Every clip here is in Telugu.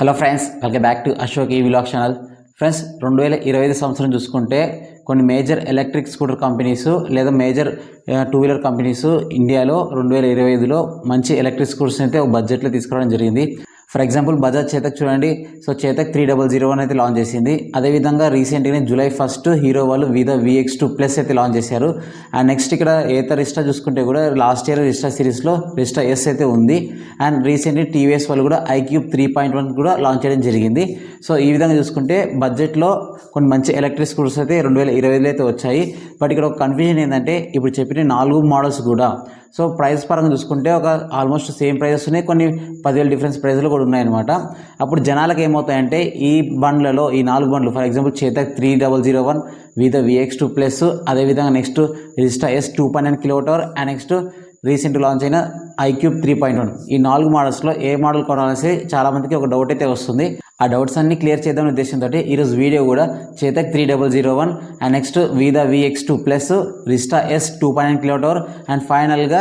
Hello friends welcome back to Ashok ఈ విలాగ్ ఛానల్ ఫ్రెండ్స్ రెండు వేల ఇరవై ఐదు సంవత్సరం చూసుకుంటే కొన్ని మేజర్ ఎలక్ట్రిక్ స్కూటర్ కంపెనీస్ లేదా మేజర్ టూ వీలర్ కంపెనీస్ ఇండియాలో రెండు వేల ఇరవై ఐదులో మంచి ఎలక్ట్రిక్ స్కూటర్స్ అయితే ఒక బడ్జెట్లో తీసుకురావడం జరిగింది. ఫర్ ఎగ్జాంపుల్ బజాజ్ చేతక్ చూడండి. So Chetak three double zero one అయితే లాంచ్ చేసింది. అదేవిధంగా రీసెంట్గానే జూలై ఫస్ట్ హీరో వాళ్ళు విద విఎక్స్ టూ ప్లస్ అయితే లాంచ్ చేశారు. అండ్ నెక్స్ట్ ఇక్కడ ఏత రిస్టా చూసుకుంటే కూడా లాస్ట్ ఇయర్ రిస్టా సిరీస్లో రిస్టా ఎస్ అయితే ఉంది. అండ్ రీసెంట్లీ టీవీఎస్ వాళ్ళు కూడా ఐక్యూబ్ త్రీ పాయింట్ వన్ కూడా లాంచ్ చేయడం జరిగింది. సో ఈ విధంగా చూసుకుంటే బడ్జెట్లో కొన్ని మంచి ఎలక్ట్రిక్ స్కూటర్స్ అయితే రెండు వేల ఇరవై అయితే వచ్చాయి. బట్ ఇక్కడ ఒక కన్ఫ్యూజన్ ఏంటంటే ఇప్పుడు చెప్పిన నాలుగు మోడల్స్ కూడా సో ప్రైస్ పరంగా చూసుకుంటే ఒక ఆల్మోస్ట్ సేమ్ ప్రైజెస్ ఉన్నాయి. కొన్ని పదివేలు డిఫరెన్స్ ప్రైస్లు కూడా ఉన్నాయన్నమాట. అప్పుడు జనాలకు ఏమవుతాయంటే ఈ బండ్లలో ఈ నాలుగు బండ్లు for example Chetak three double zero one Vida VX two plus అదేవిధంగా next Rizta S two point nine kilometer and next recent launch అయిన ఐక్యూబ్ త్రీ పాయింట్ వన్. ఈ నాలుగు మోడల్స్లో ఏ మోడల్ కొనాలనేసి చాలామందికి ఒక డౌట్ అయితే వస్తుంది. ఆ డౌట్స్ అన్ని క్లియర్ చేద్దాం ఉద్దేశంతో ఈరోజు వీడియో కూడా Chetak three double zero one and next Vida VX two plus Rizta S two point nine kilometer and ఫైనల్గా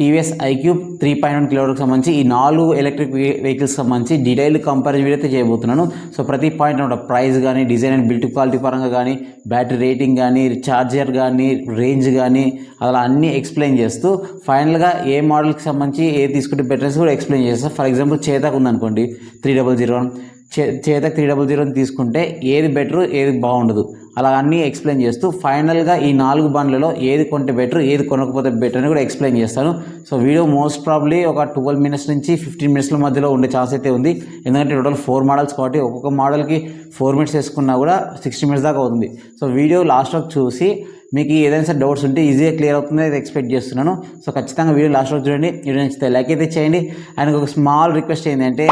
TVS iQube three point one కిలోమీటర్కి సంబంధించి ఈ నాలుగు ఎలక్ట్రిక్ వెహికల్స్ సంబంధించి డీటెయిల్ కంపారిజన్ వీడియో అయితే చేయబోతున్నాను. సో ప్రతి పాయింట్ అనమాట ప్రైస్ కానీ డిజైన్ అండ్ బిల్ట్ క్వాలిటీ పరంగా కానీ బ్యాటరీ రేటింగ్ కానీ ఛార్జర్ కానీ రేంజ్ కానీ అలా అన్నీ ఎక్స్ప్లెయిన్ చేస్తూ ఫైనల్గా ఏ మోడల్కి సంబంధించి ఏ తీసుకుంటే బెటర్స్ కూడా ఎక్స్ప్లెయిన్ చేస్తాను ఫర్ ఎగ్జాంపుల్ చేతక్ ఉందనుకోండి త్రీ డబల్ జీరో వన్ చే చేత త్రీ డబల్ జీరోని తీసుకుంటే ఏది బెటర్ ఏది బాగుండదు. అలా అన్నీ ఎక్స్ప్లెయిన్ చేస్తూ ఫైనల్గా ఈ నాలుగు బండ్లలో ఏది కొంటే బెటర్ ఏది కొనకపోతే బెటర్ అని కూడా ఎక్స్ప్లెయిన్ చేస్తాను. సో వీడియో మోస్ట్ ప్రాబ్లీ ఒక ట్వెల్వ్ మినిట్స్ నుంచి ఫిఫ్టీన్ మినిట్స్ల మధ్యలో ఉండే ఛాన్స్ అయితే ఉంది. ఎందుకంటే టోటల్ ఫోర్ మోడల్స్ కాబట్టి ఒక్కొక్క మోడల్కి ఫోర్ మినిట్స్ వేసుకున్నా కూడా సిక్స్టీ మినిట్స్ దాకా అవుతుంది. సో వీడియో లాస్ట్ వరకు చూసి మీకు ఏదైనా డౌట్స్ ఉంటే ఈజీగా క్లియర్ అవుతుంది అయితే ఎక్స్పెక్ట్ చేస్తున్నాను. సో ఖచ్చితంగా వీడియో లాస్ట్ వరకు చూడండి. వీడియో నచ్చితే లైక్ అయితే చేయండి. అండ్ ఒక స్మాల్ రిక్వెస్ట్ ఏంటంటే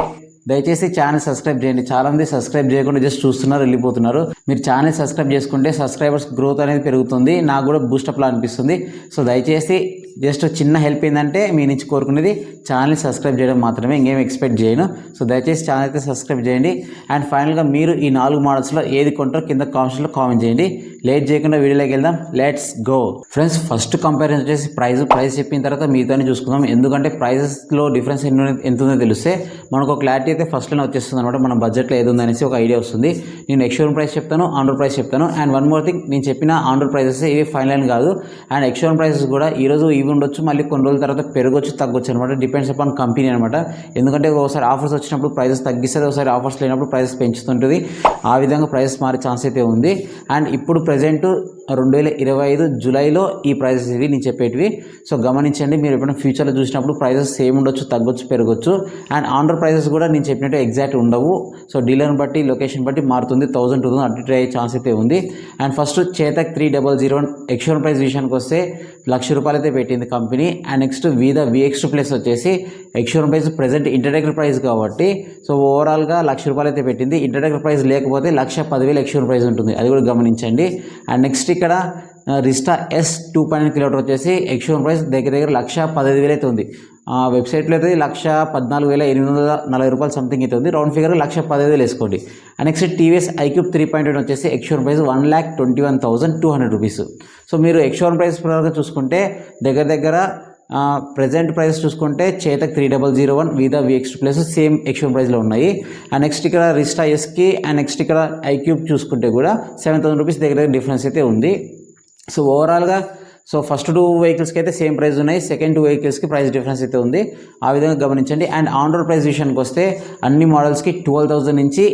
దయచేసి ఛానల్ సబ్స్క్రైబ్ చేయండి. చాలా మంది సబ్స్క్రైబ్ చేయకుండా జస్ట్ చూస్తున్నారు వెళ్ళిపోతున్నారు. మీరు ఛానల్ సబ్స్క్రైబ్ చేసుకుంటే సబ్స్క్రైబర్స్ గ్రోత్ అనేది పెరుగుతుంది. నాకు కూడా బూస్టప్లా అనిపిస్తుంది. సో దయచేసి జస్ట్ చిన్న హెల్ప్ ఏంటంటే మీ నుంచి కోరుకునేది ఛానల్ సబ్స్క్రైబ్ చేయడం మాత్రమే ఇంకేం ఎక్స్పెక్ట్ చేయను. సో దయచేసి ఛానల్ అయితే సబ్స్క్రైబ్ చేయండి. అండ్ ఫైనల్గా మీరు ఈ నాలుగు మోడల్స్లో ఏది కొంటారో కింద కామెంట్స్లో కామెంట్ చేయండి. లేట్ చేయకుండా వీడియోలోకి వెళ్దాం. Let's go friends first comparison వచ్చేసి ప్రైస్ ప్రైస్ చెప్పిన తర్వాత మీతోనే చూసుకుందాం. ఎందుకంటే ప్రైజెస్లో డిఫరెన్స్ ఎంత ఉందో తెలిస్తే మనకు ఒక క్లారిటీ అయితే ఫస్ట్లోనే వచ్చేస్తుంది అనమాట మన బడ్జెట్లో ఏది ఉందనేసి ఒక ఐడియా వస్తుంది. నేను ఎక్స్షోరూమ్ ప్రైస్ చెప్తాను ఆండ్రోడ్ ప్రైస్ చెప్తాను. అండ్ వన్ మోర్ థింగ్ నేను చెప్పిన ఆండ్రోడ్ ప్రైసెస్ ఇవి ఫైనల్ కాదు. అండ్ ఎక్స్షోరూమ్ ప్రైసెస్ కూడా ఈరోజు ఇవి ఉండొచ్చు మళ్ళీ కొన్ని రోజుల తర్వాత పెరగొచ్చు తగ్గొచ్చు అనమాట డిపెండ్స్ అపాన్ కంపెనీ అనమాట ఎందుకంటే ఒకసారి ఆఫర్స్ వచ్చినప్పుడు ప్రైసెస్ తగ్గిస్తుంది ఒకసారి ఆఫర్స్ లేనప్పుడు ప్రైసెస్ పెంచుతుంటుంది. ఆ విధంగా ప్రైసెస్ మారే ఛాన్స్ అయితే ఉంది. అండ్ ఇప్పుడు ప్రజెంట్ రెండు వేల ఇరవై ఐదు జూలైలో ఈ ప్రైజెస్ ఇవి నేను చెప్పేటివి. సో గమనించండి మీరు ఎప్పుడైనా ఫ్యూచర్లో చూసినప్పుడు ప్రైజెస్ సేమ్ ఉండొచ్చు తగ్గొచ్చు పెరగొచ్చు. అండ్ ఆండ్రాయిడ్ ప్రైజెస్ కూడా నేను చెప్పినట్టు ఎగ్జాక్ట్ ఉండవు. సో డీలర్ని బట్టి లొకేషన్ బట్టి మారుతుంది. థౌసండ్ టూ థౌసండ్ అటు అయ్యే ఛాన్స్ అయితే ఉంది. And first Chetak three double zero ex-showroom price విషయానికి వస్తే లక్ష రూపాయలు అయితే పెట్టింది company. And next Vida VX plus వచ్చేసి ఎక్స్షోరూమ్ ప్రైస్ ప్రజెంట్ ఇంటర్డెక్టర్ ప్రైస్ కాబట్టి సో ఓవరాల్గా లక్ష రూపాయలు అయితే పెట్టింది. ఇంటర్డెక్టర్ ప్రైస్ లేకపోతే లక్ష పదివేలు ఎక్స్షోరూమ్ ప్రైస్ ఉంటుంది. అది కూడా గమనించండి. అండ్ నెక్స్ట్ ఇక్కడ Rizta S two point kilometre వచ్చేసి ఎక్స్షోరూమ్ ప్రైస్ దగ్గర దగ్గర లక్ష పదహైదు వేలు అయితే ఉంది. ఆ వెబ్సైట్లో అయితే లక్ష పద్నాలుగు వేల ఎనిమిది వందల నలభై రూపాయలు సంథింగ్ అయితే ఉంది. రౌండ్ ఫిగర్ లక్ష పదహైదు వేలు వేసుకోండి and next TVS iQube three point one వచ్చేసి ex showroom price one lakh twenty one thousand two hundred rupees so మీరు ఎక్స్షోరూమ్ ప్రైస్ ప్రకారం చూసుకుంటే దగ్గర దగ్గర ప్రజెంట్ ప్రైస్ చూసుకుంటే Chetak three double zero one Vida VX plus same extreme ప్రైస్లో ఉన్నాయి. అండ్ నెక్స్ట్ ఇక్కడ రిస్టా ఎస్కి అండ్ నెక్స్ట్ ఇక్కడ ఐక్యూబ్ చూసుకుంటే కూడా సెవెన్ థౌసండ్ రూపీస్ దగ్గర దగ్గర డిఫరెన్స్ అయితే ఉంది. సో ఓవరాల్గా సో ఫస్ట్ టూ వెహికల్స్కి అయితే సేమ్ ప్రైస్ ఉన్నాయి. సెకండ్ టూ వెహికల్స్కి ప్రైస్ డిఫరెన్స్ అయితే ఉంది. ఆ విధంగా గమనించండి. అండ్ ఆన్ రోడ్ ప్రైస్ విషయానికి వస్తే అన్ని మోడల్స్కి ట్వెల్వ్ థౌసండ్ నుంచి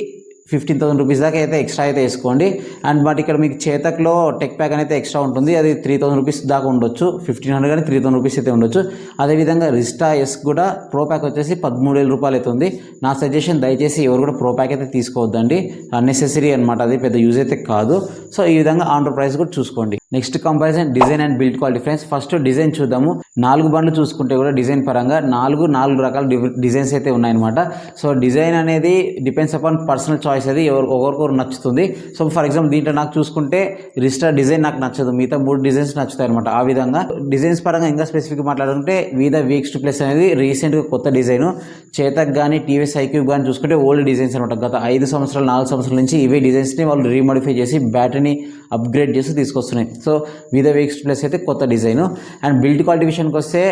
ఫిఫ్టీన్ థౌసండ్ రూపీస్ దాకా అయితే ఎక్స్ట్రా అయితే వేసుకోండి. అండ్ బట్ ఇక్కడ మీకు చేతక్లో టెక్ ప్యాక్ అనేది ఎక్స్ట్రా ఉంటుంది. అది త్రీ థౌసండ్ రూపీస్ దాకా ఉండొచ్చు. ఫిఫ్టీన్ హండ్రెడ్ కానీ త్రీ థౌసండ్ రూపీస్ అయితే ఉండొచ్చు. అదేవిధంగా రిస్టా ఎస్ కూడా ప్రో ప్యాక్ వచ్చేసి పదమూడు వేల రూపాయలు అవుతుంది. ఉంది నా సజెషన్ దయచేసి ఎవరు కూడా ప్రో ప్యాక్ అయితే తీసుకోవద్దండి. అన్నెసెసరీ అనమాట అది పెద్ద యూజ్ అయితే కాదు. సో ఈ విధంగా ఆండ్రో ప్రైస్ కూడా చూసుకోండి. Next comparison design and build quality friends first design చూద్దాము. నాలుగు బండ్లు చూసుకుంటే కూడా డిజైన్ పరంగా నాలుగు నాలుగు రకాల డిజైన్స్ అయితే ఉన్నాయన్నమాట. సో డిజైన్ అనేది డిపెండ్స్ అపాన్ పర్సనల్ చాయిస్ అది. ఎవరు ఒకరికొకరు నచ్చుతుంది. సో ఫర్ ఎగ్జాంపుల్ దీంట్లో నాకు చూసుకుంటే రిజిస్టర్ డిజైన్ నాకు నచ్చదు. మిగతా మూడు డిజైన్స్ నచ్చుతాయి అనమాట ఆ విధంగా డిజైన్స్ పరంగా ఇంకా స్పెసిఫిక్ మాట్లాడుకుంటే వీద వీక్స్ ప్లస్ అనేది రీసెంట్గా కొత్త డిజైన్ చేతక్ కానీ టీవీఎస్ ఐక్యూబ్ కానీ చూసుకుంటే ఓల్డ్ డిజైన్స్ అనమాట గత ఐదు సంవత్సరాలు నాలుగు సంవత్సరాల నుంచి ఇవే డిజైన్స్ని వాళ్ళు రీమోడిఫై చేసి బ్యాటరీని అప్గ్రేడ్ చేసి తీసుకొస్తున్నాయి. సో విద వీక్స్ ప్లస్ అయితే కొత్త డిజైన్ అండ్ బిల్డ్ క్వాలిటీ విషయానికి వస్తే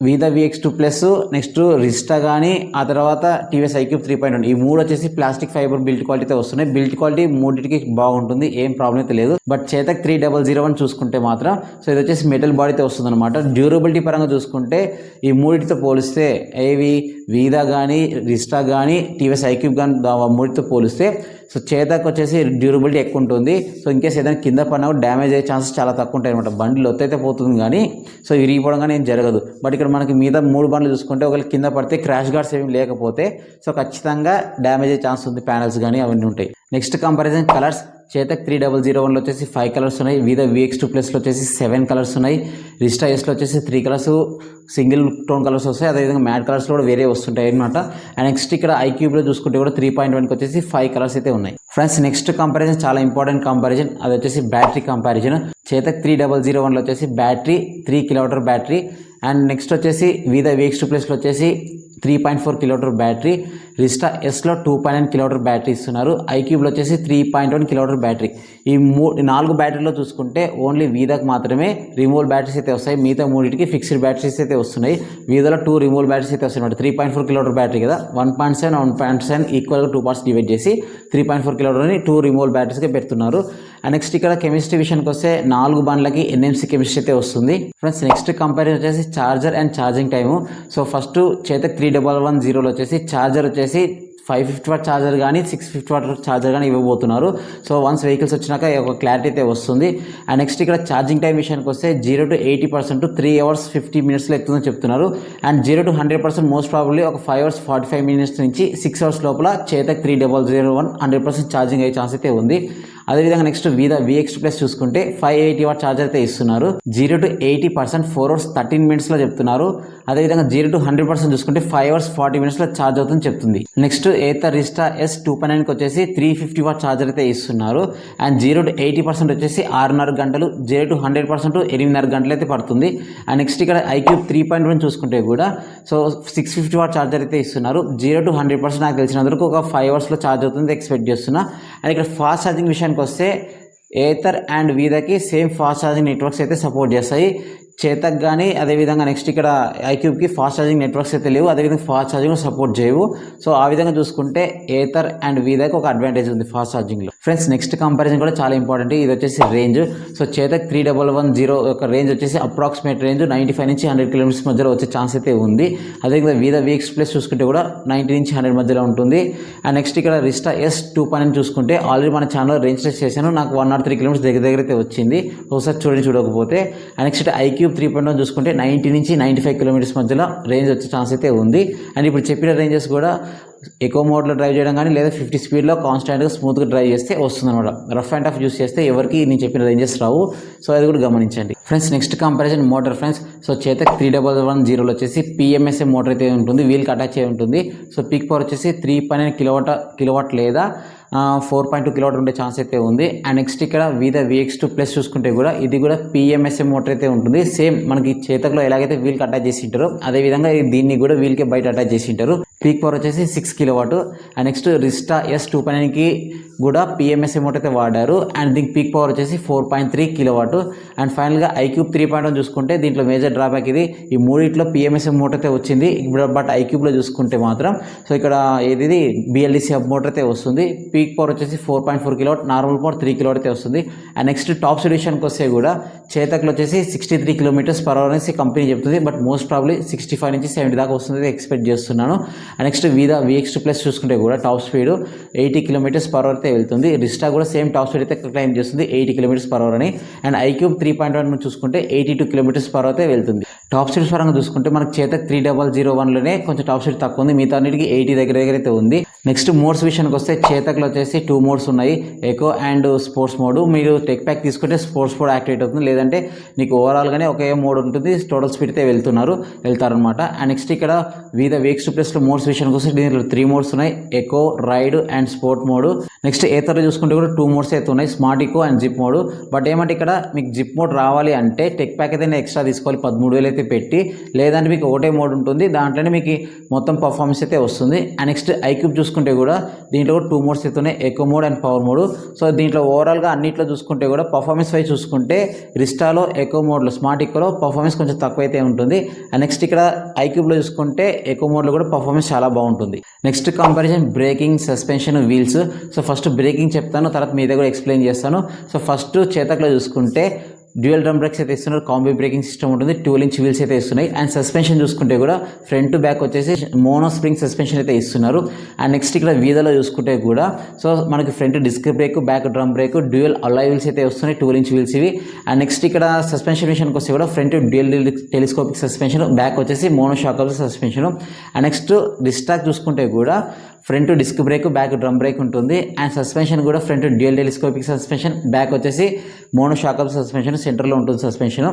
Vida VX two plus next Rizta కానీ ఆ తర్వాత టీవీఎస్ ఐక్యూబ్ త్రీ పాయింట్ ఈ మూడు వచ్చేసి ప్లాస్టిక్ ఫైబర్ బిల్డ్ క్వాలిటీతో వస్తున్నాయి. బిల్ట్ క్వాలిటీ మూడింటికి బాగుంటుంది ఏం ప్రాబ్లం అయితే లేదు. But Chetak three double zero one చూసుకుంటే మాత్రం సో ఇది వచ్చేసి మెటల్ బాడీతో వస్తుంది అనమాట డ్యూరబిలిటీ పరంగా చూసుకుంటే ఈ మూడింటితో పోలిస్తే ఏవి వీదా కానీ రిస్టా కానీ టీవీఎస్ ఐక్యూబ్ కానీ మూడితో పోలిస్తే సో చేతకు వచ్చేసి డ్యూరబిలిటీ ఎక్కువ ఉంటుంది. సో ఇన్కేస్ ఏదైనా కింద పడినా డ్యామేజ్ అయ్యే ఛాన్సెస్ చాలా తక్కువ ఉంటాయి అనమాట బండి లొత్తైతే పోతుంది కానీ సో విరిగిపోవడం కానీ ఏం జరగదు. బట్ ఇక్కడ మనకి మిగతా మూడు బండ్లు చూసుకుంటే ఒకవేళ కింద పడితే క్రాష్ గార్డ్స్ ఏమి లేకపోతే సో ఖచ్చితంగా డ్యామేజ్ అయ్యే ఛాన్స్ ఉంది ప్యానల్స్ కానీ అవన్నీ ఉంటాయి. Next comparison colours Chetak three double zero వన్లో వచ్చేసి ఫైవ్ కలర్స్ ఉన్నాయి. విద విఎక్స్ టూ ప్లస్లో వచ్చేసి సెవెన్ కలర్స్ ఉన్నాయి. రిస్టా ఎస్లో వచ్చేసి three colours single tone colours వస్తాయి. అదేవిధంగా మ్యాట్ కలర్స్ కూడా వేరే వస్తుంటాయి అనమాట అండ్ నెక్స్ట్ ఇక్కడ ఐక్యూబ్లో చూసుకుంటే కూడా త్రీ పాయింట్ వన్కి వచ్చేసి ఫైవ్ కలర్స్ అయితే ఉన్నాయి. ఫ్రెండ్స్ నెక్స్ట్ కంపారిజన్ చాలా ఇంపార్టెంట్ కంపారిజన్ అది వచ్చేసి battery comparison Chetak three double zero వన్లో వచ్చేసి battery three kilometer battery and next వచ్చేసి విద విఎక్స్ టూ ప్లస్లో వచ్చేసి three point four kilometer battery Rizta ఎస్లో two point nine kilometer battery ఇస్తున్నారు. ఐక్యూబ్లో వచ్చేసి three point one kilometer battery. ఈ మూ నాలుగు బ్యాటరీలో చూసుకుంటే ఓన్లీ వీధకు మాత్రమే రిమూవల్ బ్యాటరీస్ అయితే వస్తాయి. మిగతా మూడింటికి ఫిక్స్డ్ బ్యాటరీస్ అయితే వస్తున్నాయి. వీదాలో టూ రిమూవల్ బ్యాటరీస్ అయితే వస్తాయి three point four kilometer battery కదా. One point seven one point seven ఈక్వల్గా టూ పార్ట్స్ డివైడ్ చేసి త్రీ పాయింట్ ఫోర్ కిలోమీటర్ని టూ రిమూవల్ బ్యాటరీస్గా పెడుతున్నారు. అండ్ నెక్స్ట్ ఇక్కడ కెమిస్ట్రీ విషయానికి వస్తే నాలుగు బండ్లకి ఎన్ఎంసీ కెమిస్ట్రీ అయితే వస్తుంది. ఫ్రెండ్స్ నెక్స్ట్ కంపారిజన్ వచ్చేసి charger and charging time so first Chetak three double one జీరోలో వచ్చేసి ఛార్జర్ వచ్చేసి ఫైవ్ ఫిఫ్టీ వాట్ ఛార్జర్ కానీ సిక్స్ ఫిఫ్టీ వాట్ ఛార్జర్ కానీ ఇవ్వబోతున్నారు. సో వన్స్ వెహికల్స్ వచ్చినాక ఒక క్లారిటీ అయితే వస్తుంది. అండ్ నెక్స్ట్ ఇక్కడ ఛార్జింగ్ టైం విషయానికి వస్తే zero to eighty percent three hours fifty మినిట్స్లో ఎక్కుతుందని చెప్తున్నారు. And zero to hundred percent most probably ఒక five hours forty five minutes నుంచి సిక్స్ అవర్స్ లోపల Chetak three double zero one hundred percent charging అయ్యే ఛాన్స్ అయితే ఉంది. అదేవిధంగా నెక్స్ట్ వీద విఎక్స్ ప్లస్ చూసుకుంటే ఫైవ్ ఎయిటీ వాట్ ఛార్జర్ అయితే ఇస్తున్నారు. Zero to eighty percent four hours thirteen మినిట్స్లో చెప్తున్నారు. అదేవిధంగా జీరో టు హండ్రెడ్ పర్సెంట్ చూసుకుంటే ఫైవ్ అవర్స్ ఫార్టీ మినిట్స్లో ఛార్జ్ అవుతుందని చెప్తుంది. Next Ather Rizta S two point నైన్కి వచ్చేసి త్రీ ఫిఫ్టీ వాట్ ఛార్జర్ అయితే ఇస్తున్నారు. And zero to eighty percent వచ్చేసి ఆరున్నర గంటలు జీరో టు హండ్రెడ్ పర్సెంట్ ఎనిమిదిన్నర గంటలు అయితే పడుతుంది. అండ్ నెక్స్ట్ ఇక్కడ ఐక్యూబ్ త్రీ పాయింట్ వన్ చూసుకుంటే కూడా so six fifty watt charger అయితే ఇస్తున్నారు. జీరో టు హండ్రెడ్ పర్సెంట్ నాకు తెలిసినందుకు ఒక ఫైవ్ అవర్స్లో ఛార్జ్ అవుతుంది ఎక్స్పెక్ట్ చేస్తున్నా. అండ్ ఇక్కడ ఫాస్ట్ ఛార్జింగ్ విషయానికి వస్తే ఏథర్ అండ్ వీదకి సేమ్ ఫాస్ట్ ఛార్జింగ్ నెట్వర్క్స్ అయితే సపోర్ట్ చేస్తాయి. చేతకు కానీ అదేవిధంగా నెక్స్ట్ ఇక్కడ ఐక్యూబ్కి ఫాస్ట్ ఛార్జింగ్ నెట్వర్క్స్ అయితే లేవు. అదేవిధంగా ఫాస్ట్ ఛార్జింగ్ సపోర్ట్ చేయవు. సో ఆ విధంగా చూసుకుంటే ఏథర్ అండ్ వీదాకి ఒక అడ్వాంటేజ్ ఉంది ఫాస్ట్ ఛార్జింగ్లో ఫ్రెండ్స్ నెక్స్ట్ కంపారిజన్ కూడా చాలా ఇంపార్టెంట్ ఇది వచ్చేసి range so Chetak three double one zero యొక్క రేంజ్ వచ్చేసి అప్రాక్సిమేట్ రేంజ్ నైంటీ ఫైవ్ నుంచి హండ్రెడ్ కిలోమీటర్స్ మధ్యలో వచ్చే ఛాన్స్ అయితే ఉంది. అదేవిధంగా వీద వీక్స్ ప్లస్ చూసుకుంటే కూడా నైంటీ నుంచి హండ్రెడ్ మధ్యలో ఉంటుంది. అండ్ నెక్స్ట్ ఇక్కడ రిస్టా ఎస్ టూ పాయింట్ చూసుకుంటే ఆల్రెడీ మన ఛానల్ రేంజ్ టెస్ట్ చేశాను. నాకు వన్ నాట్ త్రీ కిలోమీటర్స్ దగ్గర దగ్గర అయితే వచ్చింది. ఒకసారి చూడండి చూడకపోతే. And next iQube three point one చూసుకుంటే నైంటీ నుంచి నైంటీ ఫైవ్ కిలోమీటర్స్ మధ్యలో రేంజ్ వచ్చే ఛాన్స్ అయితే ఉంది. అండ్ ఇప్పుడు చెప్పిన రేంజెస్ కూడా ఎక్కువ మోడ్లో డ్రైవ్ చేయడం కానీ లేదా ఫిఫ్టీ స్పీడ్లో కాన్స్టాంట్గా స్మూత్గా డ్రైవ్ చేస్తే వస్తుంది అనమాట రఫ్ అండ్ టఫ్ యూస్ చేస్తే ఎవరికి నేను చెప్పిన రేంజెస్ రావు. సో అది కూడా గమనించండి. Friends next comparison motor friends so Chetak three double one జీరోలో వచ్చేసి పిఎంఎస్ఏ మోటార్ అయితే ఉంటుంది. వీల్కి అటాచ్ అయి ఉంటుంది. సో పీక్ పవర్ వచ్చేసి త్రీ పాయింట్ కిలోవాట్ కిలోవాట్ లేదా ఫోర్ పాయింట్ టూ కిలోవాట్ ఉండే ఛాన్స్ అయితే ఉంది. అండ్ నెక్స్ట్ ఇక్కడ విద విఎక్స్ టూ ప్లస్ చూసుకుంటే కూడా ఇది కూడా పిఎంఎస్ఏ మోటార్ అయితే ఉంటుంది. సేమ్ మనకి చేతకులో ఎలాగైతే వీల్కి అటాచ్ చేసి ఉంటారో అదేవిధంగా దీన్ని కూడా వీల్కి బయట అటాచ్ చేసి ఉంటారు. పీక్ పవర్ వచ్చేసి six kilowatt and next Rizta S two పాయింట్కి కూడా పిఎంఎస్ అమౌంట్ అయితే వాడారు. అండ్ దీనికి పీక్ పవర్ వచ్చేసి four point three kilowatt and ఫైనల్గా ఐక్యూబ్ త్రీ పాయింట్ వన్ చూసుకుంటే దీంట్లో మేజర్ డ్రాబ్యాక్ ఇది. ఈ మూడిట్లో పిఎంఎస్ అమౌంట్ అయితే వచ్చింది. ఇప్పుడు బట్ ఐక్యూబ్లో చూసుకుంటే మాత్రం. సో ఇక్కడ ఏది? బిఎల్డిసి హబ్ మోటర్ అయితే వస్తుంది. పీక్ పవర్ వచ్చేసి four point four kilowatt normal power three kilowatt అయితే వస్తుంది. అండ్ నెక్స్ట్ టాప్ సొల్యూషన్కి వస్తే కూడా చేతక్లో వచ్చేసి sixty three kilometres per hour అనేసి కంపెనీ చెప్తుంది. But most probably sixty five నుంచి సెవెంటీ దాకా వస్తుంది ఎక్స్పెక్ట్ చేస్తున్నాను. And next Vida VX two plus చూసుకుంటే కూడా top speed eighty kilometres per hour అయితే వెళ్తుంది. రిస్టా కూడా సేమ్ టాప్ స్పీడ్ అయితే క్లైమ్ చేస్తుంది ఎయిటీ కిలోమీటర్స్ పర్ అవర్ అని. And iQube three point one చూసుకుంటే eighty two kilometres per hour అయితే వెళ్తుంది. టాప్ స్పీడ్స్ పరంగా చూసుకుంటే మనకు చేతక్ త్రీ డబల్ జీరో వన్లోనే కొంచెం టాప్ స్పీడ్ తక్కువ ఉంది. మిగతా అన్నిటికి ఎయిటీ దగ్గర దగ్గర అయితే ఉంది. నెక్స్ట్ మోడ్స్ విషయానికి వస్తే చేతక్లో వచ్చేసి టూ మోడ్స్ ఉన్నాయి. ఎకో అండ్ స్పోర్ట్స్ మోడ్ మీరు టెక్ ప్యాక్ తీసుకుంటే స్పోర్ట్స్ మోడ్ యాక్టివేట్ అవుతుంది. లేదంటే నీకు ఓవరాల్గానే ఒకే మోడ్ ఉంటుంది టోటల్ స్పీడ్ అయితే వెళ్తున్నారు వెళ్తారనమాట అండ్ నెక్స్ట్ ఇక్కడ వివిధ వేక్స్ ప్లస్లో మోడ్స్ విషయానికి వస్తే దీంట్లో త్రీ మోడ్స్ ఉన్నాయి. Eco ride and sport mode next ఏతర్లో చూసుకుంటే కూడా టూ మోడ్స్ అయితే ఉన్నాయి. Smart eco and zip mode but ఏమంటే ఇక్కడ మీకు జిప్ మోడ్ రావాలి అంటే టెక్ ప్యాక్ అయితే ఎక్స్ట్రా తీసుకోవాలి. పదమూడు వేలు అయితే పెట్టి లేదంటే మీకు ఒకటే మోడ్ ఉంటుంది. దాంట్లోనే మీకు మొత్తం పర్ఫార్మెన్స్ అయితే వస్తుంది. అండ్ నెక్స్ట్ ఐక్యూబ్ చూసుకుంటే కూడా దీంట్లో కూడా టూ మోడ్స్ అయితే ఉన్నాయి. Eco mode and power mode so దీంట్లో ఓవరాల్గా అన్నిట్లో చూసుకుంటే కూడా పర్ఫార్మెన్స్ వైజ్ చూసుకుంటే విస్టాలో ఎకో మోడ్లో స్మార్ట్ ఎక్కువలో పర్ఫార్మెన్స్ కొంచెం తక్కువ అయితే ఉంటుంది. అండ్ నెక్స్ట్ ఇక్కడ ఐక్యూబ్లో చూసుకుంటే ఎకో మోడ్లో కూడా పర్ఫార్మెన్స్ చాలా బాగుంటుంది. Next comparison braking suspension wheels so first braking చెప్తాను తర్వాత మీద కూడా ఎక్స్ప్లెయిన్ చేస్తాను. సో ఫస్ట్ చేతకలో చూసుకుంటే డ్యూయల్ డ్రమ్ బ్రేక్స్ అయితే ఇస్తున్నారు కాంబీ బ్రేకింగ్ సిస్టమ్ ఉంటుంది ట్వెల్వ్ ఇంచ్ వీల్స్ అయితే ఇస్తున్నాయి. అండ్ సస్పెన్షన్ చూసుకుంటే కూడా ఫ్రంట్ టు బ్యాక్ వచ్చేసి మోనో స్ప్రింగ్ సస్పెన్షన్ అయితే ఇస్తున్నారు. అండ్ నెక్స్ట్ ఇక్కడ వీధలో చూసుకుంటే కూడా సో మనకి front disc brake back drum brake dual alloy wheels అయితే వస్తున్నాయి ట్వెల్వ్ ఇంచ్ వీల్స్ ఇవి. అండ్ నెక్స్ట్ ఇక్కడ సస్పెన్షన్ విషయానికి వస్తే కూడా front dual telescopic suspension back వచ్చేసి mono shocker suspension. And next డిస్టాక్ చూసుకుంటే కూడా front disc brake back drum brake ఉంటుంది. అండ్ సస్పెన్షన్ కూడా front dual telescopic suspension back వచ్చేసి మోనో షాకప్ సస్పెన్షన్ సెంటర్లో ఉంటుంది సస్పెన్షన్.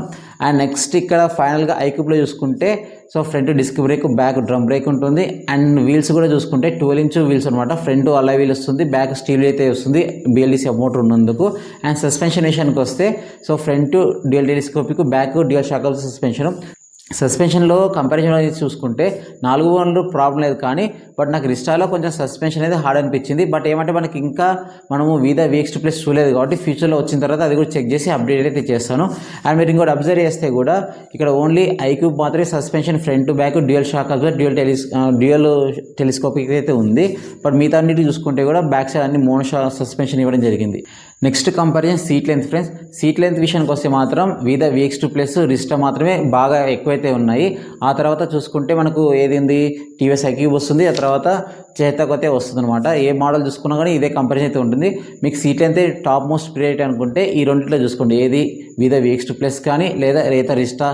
అండ్ నెక్స్ట్ ఇక్కడ ఫైనల్గా ఐక్యూబ్లో చూసుకుంటే so front disc brake back drum brake ఉంటుంది. అండ్ వీల్స్ కూడా చూసుకుంటే ట్వెల్వ్ ఇంచ్ వీల్స్ అనమాట ఫ్రంట్ అలా వీల్ వస్తుంది బ్యాక్ స్టీల్ అయితే వస్తుంది బిఎల్డిసి మోటర్ ఉన్నందుకు. అండ్ సస్పెన్షన్ విషయానికి వస్తే so front dual telescopic back dual shocker suspension. సస్పెన్షన్లో comparison అనేది చూసుకుంటే నాలుగు వన్లు ప్రాబ్లం లేదు కానీ బట్ నాకు రిస్టాలో కొంచెం సస్పెన్షన్ అనేది హార్డ్ అనిపించింది. బట్ ఏమంటే మనకి ఇంకా మనము వీదా వీక్స్ ప్లేస్ చూలేదు చూడలేదు కాబట్టి ఫ్యూచర్లో వచ్చిన తర్వాత అది కూడా చెక్ చేసి అప్డేట్ అయితే చేస్తాను. అండ్ మీరు ఇంకోటి అబ్జర్వ్ చేస్తే కూడా ఇక్కడ ఓన్లీ ఐక్యూబ్ మాత్రమే suspension front back dual shock absorb dual టెలిస్ dual telescopic అయితే ఉంది. బట్ మిగతా అన్నిటి చూసుకుంటే కూడా బ్యాక్ సైడ్ అన్ని మోనో షా సస్పెన్షన్ ఇవ్వడం జరిగింది. Next comparison seat length friends seat length విషయానికి వస్తే మాత్రం విద వీక్స్ టు ప్లస్ రిస్టా మాత్రమే బాగా ఎక్కువైతే ఉన్నాయి. ఆ తర్వాత చూసుకుంటే మనకు ఏది ఉంది? టీవీఎస్ ఐక్యూబ్ వస్తుంది. ఆ తర్వాత చేతకొతే వస్తుంది అనమాట ఏ మోడల్ చూసుకున్నా కానీ ఇదే కంపారిజన్ అయితే ఉంటుంది. మీకు seat length top most priority అనుకుంటే ఈ రెండిట్లో చూసుకోండి. ఏది? విద వీక్స్ టు ప్లస్ కానీ లేదా రేత రిస్టా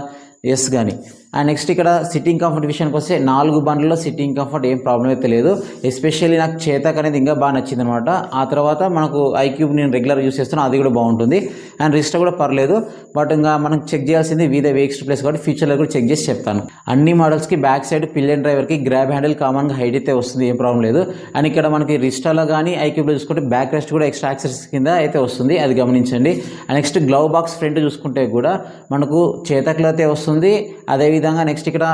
ఎస్ కానీ. అండ్ నెక్స్ట్ ఇక్కడ సిట్టింగ్ కంఫర్ట్ విషయానికి వస్తే నాలుగు బండ్లలో సిట్టింగ్ కంఫర్ట్ ఏం ప్రాబ్లం అయితే లేదు. ఎస్పెషల్లీ నాకు చేతక్ అనేది ఇంకా బాగా నచ్చింది అనమాట ఆ తర్వాత మనకు ఐక్యూబ్ నేను రెగ్యులర్ యూస్ చేస్తాను అది కూడా బాగుంటుంది. అండ్ రిస్ట్ కూడా పర్లేదు. బట్ ఇంకా మనం చెక్ చేయాల్సింది వీదే వేక్స్ ప్లేస్ కాబట్టి ఫ్యూచర్లో కూడా చెక్ చేసి చెప్తాను. అన్ని మోడల్స్కి బ్యాక్ సైడ్ పిల్లన్ డ్రైవర్కి గ్రాబ్ హ్యాండిల్ కామన్గా హైట్ అయితే వస్తుంది ఏం ప్రాబ్లం లేదు. అండ్ ఇక్కడ మనకి రిస్టాలో కానీ ఐక్యూబ్లో చూసుకుంటే బ్యాక్ రెస్ట్ కూడా ఎక్స్ట్రా యాక్సెస్ కింద అయితే వస్తుంది అది గమనించండి. And next glove box front చూసుకుంటే కూడా మనకు చేతక్లో అయితే వస్తుంది. అదేవిధంగా విధంగా నెక్స్ట్ ఇక్కడ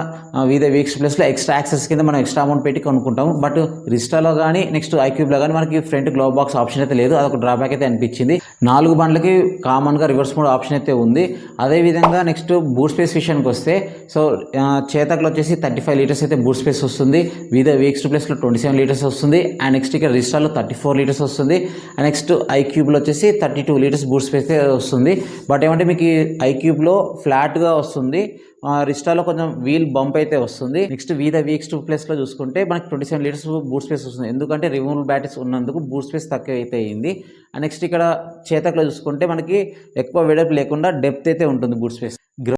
వివిధ వీక్స్ ప్లస్లో ఎక్స్ట్రా యాక్సెస్ కింద మనం ఎక్స్ట్రా అమౌంట్ పెట్టి కొనుక్కుంటాము. బట్ రిస్టాలో కానీ నెక్స్ట్ ఐక్యూబ్లో కానీ మనకి ఫ్రంట్ గ్లోవ్ బాక్స్ ఆప్షన్ అయితే లేదు. అదొక డ్రాబ్యాక్ అయితే అనిపించింది. నాలుగు బండ్లకి కామన్గా రివర్స్ మోడ్ ఆప్షన్ అయితే ఉంది. అదేవిధంగా నెక్స్ట్ బూట్ స్పేస్ విషయానికి వస్తే సో ఆ, వచ్చేసి థర్టీ ఫైవ్ లీటర్స్ అయితే బూట్ స్పేస్ వస్తుంది. వివిధ వీక్స్ ప్లస్లో ట్వంటీ సెవెన్ లీటర్స్ వస్తుంది. అండ్ నెక్స్ట్ ఇక్కడ రిస్టాలో థర్టీ ఫోర్ లీటర్స్ వస్తుంది. అండ్ నెక్స్ట్ ఐక్యూబ్లో వచ్చేసి thirty two litres boot space అయితే వస్తుంది. బట్ ఏమంటే మీకు ఐక్యూబ్లో ఫ్లాట్గా వస్తుంది. రిస్టాలో కొంచెం వీల్ బంప్ అయితే వస్తుంది. నెక్స్ట్ వీద వీక్స్ టూ ప్లేస్లో చూసుకుంటే మనకి twenty seven litres boot space వస్తుంది. ఎందుకంటే రిమూవల్ బ్యాటరీస్ ఉన్నందుకు బూట్ స్పేస్ తక్కువ అయితే అయింది నెక్స్ట్ ఇక్కడ చేతకలో చూసుకుంటే మనకి ఎక్కువ వెడల్పు లేకుండా డెప్త్ అయితే ఉంటుంది బూట్ స్పేస్.